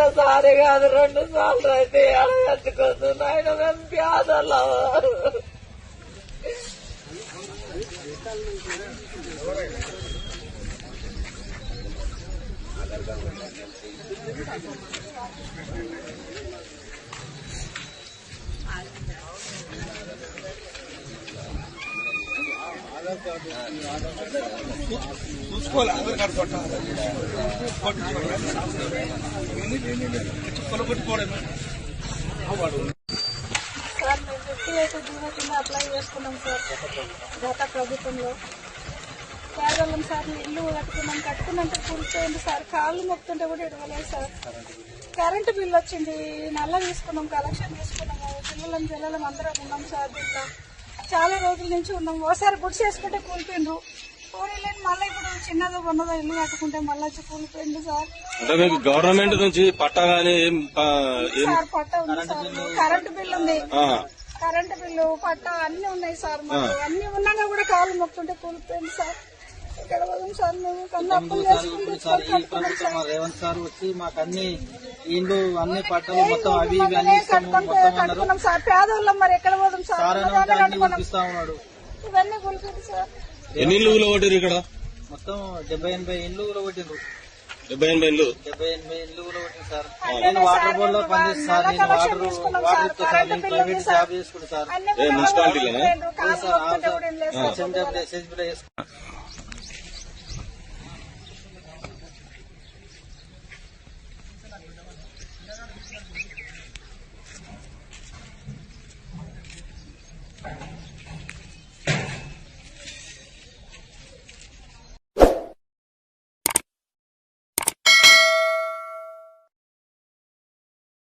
ఒక్కసారి కాదు రెండు సార్లు అయితే అడగట్టుకుంది ఆయన మేము పేదలు చూసుకోవాలి ఆధార్ కార్డు కొట్టాలి. కొట్టించుకోవాలి సార్ మేము ఫిఫ్టీ ఎయిట్ కింద అప్లై చేసుకున్నాం సార్ గత ప్రభుత్వంలో పేదవాళ్ళం సార్ ఇల్లు కట్టుకున్నాం కట్టుకున్నంత కూర్చోండి సార్ కాళ్ళు మొక్కుతుంటే కూడా ఇడవలేదు సార్ కరెంటు బిల్లు వచ్చింది నల్ల తీసుకున్నాం కలెక్షన్ తీసుకున్నాము పిల్లలం పిల్లలం అందరం ఉన్నాం సార్ దీంట్లో చాలా రోజుల నుంచి ఉన్నాం. ఓసారి గుడి చేసుకుంటే కూలిపోయిండ్రు. కూలీలేని మళ్ళీ ఇప్పుడు చిన్నదో ఉన్నదో ఇల్లు కట్టుకుంటే మళ్ళీ వచ్చి కూలిపోయింది సార్. అంటే మీకు గవర్నమెంట్ నుంచి పట్టా గానీ సార్ పట్ట ఉంది సార్. కరెంటు బిల్ ఉంది. ఆ, కరెంటు బిల్లు పట్ట అన్ని ఉన్నాయి సార్ మాకు. అన్ని ఉన్నాగా కూడా కాలు మొక్కుంటే కూలిపోయింది సార్. ఇక్కడ పోదాం సార్ మేము కన్నా అప్పులు చేసుకుంటే సార్. ఈ ప్రభుత్వం మా రేవంత్ సార్ వచ్చి మాకు అన్ని ఇండ్లు అన్ని పట్టలు మొత్తం అవి ఇవి అన్ని మొత్తం అన్నారు. సార్. మరి ఎక్కడ పోదాం అన్ని కురిపిస్తా ఉన్నాడు. ఇవన్నీ సార్. ఎన్ని ఇల్లు కూలగొట్టారు ఇక్కడ? మొత్తం డెబ్బై ఎనభై ఇండ్లు కూడా కొట్టిండ్రు డెబ్బై ఎనభై ఇల్లు? డెబ్బై ఎనభై ఇండ్లు కూడా కొట్టింది సార్. నేను వాటర్ బోర్డ్లో పనిచేస్తాను నేను వాటర్ వాటర్ సార్. నేను ప్రైవేట్. జాబ్ చేసుకుంటా సార్. మున్సిపాలిటీలోనా? సార్.